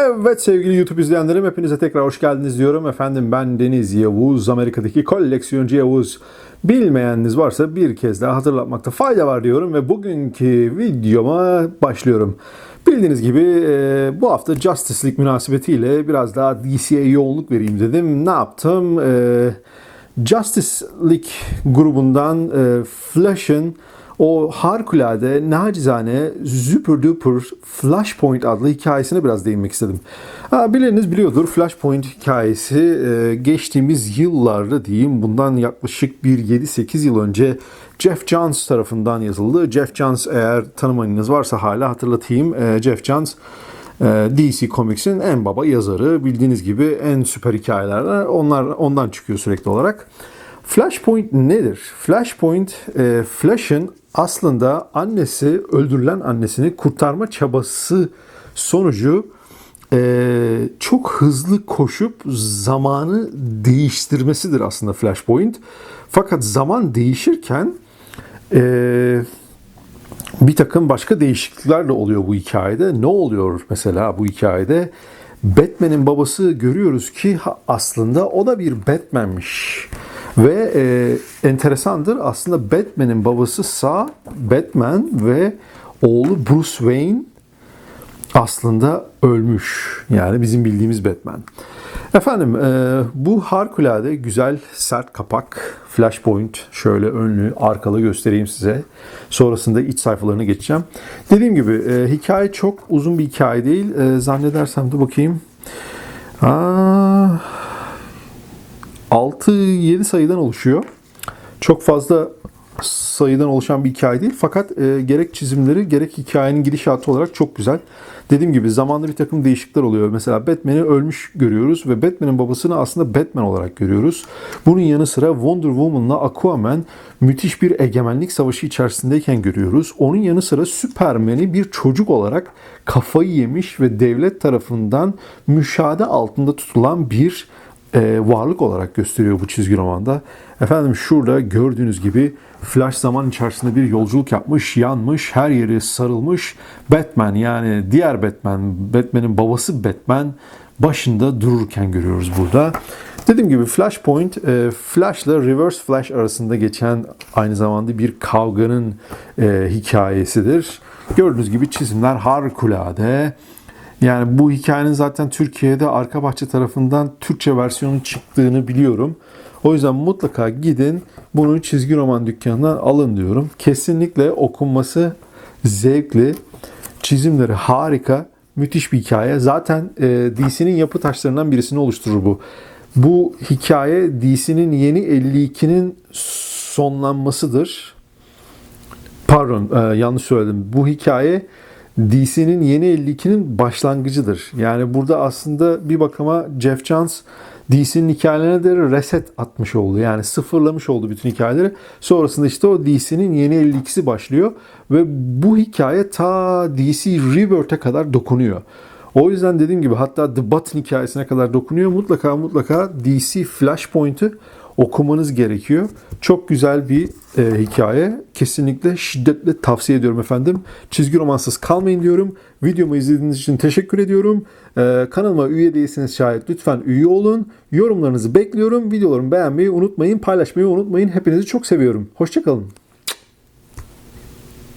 Evet sevgili YouTube izleyenlerim hepinize tekrar hoş geldiniz diyorum. Efendim ben Deniz Yavuz, Amerika'daki koleksiyoncu Yavuz. Bilmeyeniniz varsa bir kez daha hatırlatmakta fayda var diyorum ve bugünkü videoma başlıyorum. Bildiğiniz gibi e, bu hafta Justice League münasebetiyle biraz daha DC'ye yoğunluk vereyim dedim. Ne yaptım? E, Justice League grubundan e, Flash'ın o harikulade, nacizane, super duper Flashpoint adlı hikayesine biraz değinmek istedim. Ha, bileniniz biliyordur Flashpoint hikayesi e, geçtiğimiz yıllarda diyeyim bundan yaklaşık bir 7-8 yıl önce Jeff Johns tarafından yazıldı. Jeff Johns eğer tanımanınız varsa hala hatırlatayım. E, Jeff Johns e, DC Comics'in en baba yazarı. Bildiğiniz gibi en süper hikayeler onlar ondan çıkıyor sürekli olarak. Flashpoint nedir? Flashpoint, e, Flash'ın aslında annesi, öldürülen annesini kurtarma çabası sonucu e, çok hızlı koşup zamanı değiştirmesidir aslında Flashpoint. Fakat zaman değişirken e, bir takım başka değişiklikler de oluyor bu hikayede. Ne oluyor mesela bu hikayede? Batman'in babası görüyoruz ki aslında o da bir Batman'miş. Ve e, enteresandır aslında Batman'in babası sağ Batman ve oğlu Bruce Wayne aslında ölmüş. Yani bizim bildiğimiz Batman. Efendim e, bu harikulade güzel sert kapak Flashpoint şöyle önlü arkalı göstereyim size. Sonrasında iç sayfalarına geçeceğim. Dediğim gibi e, hikaye çok uzun bir hikaye değil. E, zannedersem de bakayım. Aa, 6-7 sayıdan oluşuyor. Çok fazla sayıdan oluşan bir hikaye değil. Fakat e, gerek çizimleri gerek hikayenin gidişatı olarak çok güzel. Dediğim gibi zamanda bir takım değişiklikler oluyor. Mesela Batman'i ölmüş görüyoruz ve Batman'in babasını aslında Batman olarak görüyoruz. Bunun yanı sıra Wonder Woman'la Aquaman müthiş bir egemenlik savaşı içerisindeyken görüyoruz. Onun yanı sıra Superman'i bir çocuk olarak kafayı yemiş ve devlet tarafından müşahede altında tutulan bir e, varlık olarak gösteriyor bu çizgi romanda. Efendim şurada gördüğünüz gibi Flash zaman içerisinde bir yolculuk yapmış, yanmış, her yeri sarılmış. Batman yani diğer Batman, Batman'in babası Batman başında dururken görüyoruz burada. Dediğim gibi Flashpoint, e, Flash ile Reverse Flash arasında geçen aynı zamanda bir kavganın e, hikayesidir. Gördüğünüz gibi çizimler harikulade. Yani bu hikayenin zaten Türkiye'de arka bahçe tarafından Türkçe versiyonu çıktığını biliyorum. O yüzden mutlaka gidin bunu çizgi roman dükkanından alın diyorum. Kesinlikle okunması zevkli. Çizimleri harika. Müthiş bir hikaye. Zaten e, DC'nin yapı taşlarından birisini oluşturur bu. Bu hikaye DC'nin yeni 52'nin sonlanmasıdır. Pardon e, yanlış söyledim. Bu hikaye DC'nin yeni 52'nin başlangıcıdır. Yani burada aslında bir bakıma Jeff Johns DC'nin hikayelerine de reset atmış oldu. Yani sıfırlamış oldu bütün hikayeleri. Sonrasında işte o DC'nin yeni 52'si başlıyor. Ve bu hikaye ta DC Rebirth'e kadar dokunuyor. O yüzden dediğim gibi hatta The Button hikayesine kadar dokunuyor. Mutlaka mutlaka DC Flashpoint'ı okumanız gerekiyor. Çok güzel bir e, hikaye. Kesinlikle şiddetle tavsiye ediyorum efendim. Çizgi romansız kalmayın diyorum. Videomu izlediğiniz için teşekkür ediyorum. E, kanalıma üye değilseniz şayet lütfen üye olun. Yorumlarınızı bekliyorum. Videolarımı beğenmeyi unutmayın. Paylaşmayı unutmayın. Hepinizi çok seviyorum. Hoşçakalın.